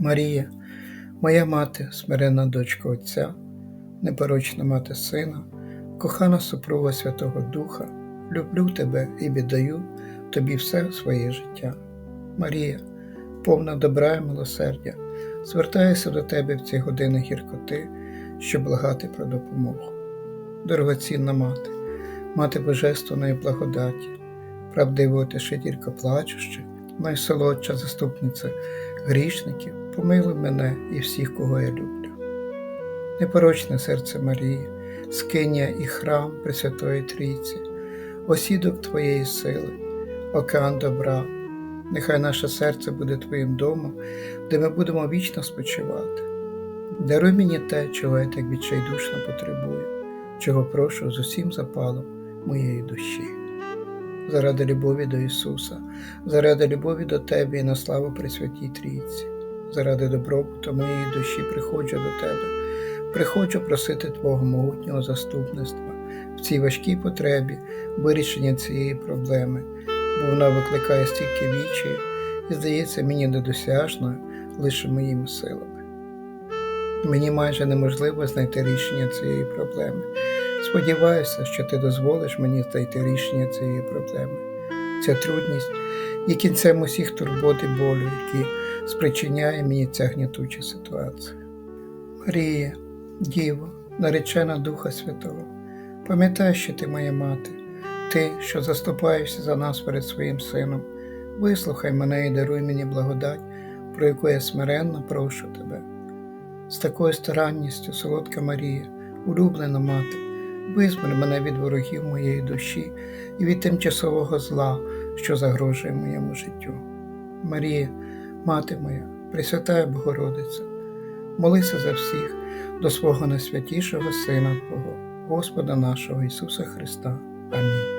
Марія, моя мати, смиренна дочка Отця, непорочна мати Сина, кохана супруга Святого Духа, люблю тебе і віддаю тобі все своє життя. Марія, повна добра і милосердя, звертаюся до тебе в ці години гіркоти, щоб благати про допомогу. Дорогоцінна мати, мати божественної благодаті, правдива утешителька плачущих, найсолодша заступниця грішників, помилуй мене і всіх, кого я люблю. Непорочне серце Марії, скиня і храм Пресвятої Трійці, осідок Твоєї сили, океан добра, нехай наше серце буде Твоїм домом, де ми будемо вічно спочивати. Даруй мені те, чого я так відчайдушно потребую, чого прошу з усім запалом моєї душі. Заради любові до Ісуса, заради любові до Тебе і на славу Пресвятій Трійці, заради добробуту моєї душі приходжу до Тебе, приходжу просити Твого могутнього заступництва в цій важкій потребі вирішення цієї проблеми, бо вона викликає стільки вічі і здається мені недосяжною лише моїми силами. Мені майже неможливо знайти рішення цієї проблеми. Сподіваюся, що ти дозволиш мені знайти рішення цієї проблеми. Ця трудність є кінцем усіх турбот і болю, які спричиняє мені ця гнітуча ситуація. Марія, Діво, наречена Духа Святого, пам'ятай, що ти моя мати, ти, що заступаєшся за нас перед своїм сином, вислухай мене і даруй мені благодать, про яку я смиренно прошу тебе. З такою старанністю, солодка Марія, улюблена мати, визволь мене від ворогів моєї душі і від тимчасового зла, що загрожує моєму життю. Марія, мати моя, Пресвятая Богородиця, молися за всіх до свого найсвятішого Сина Твого, Господа нашого Ісуса Христа. Амінь.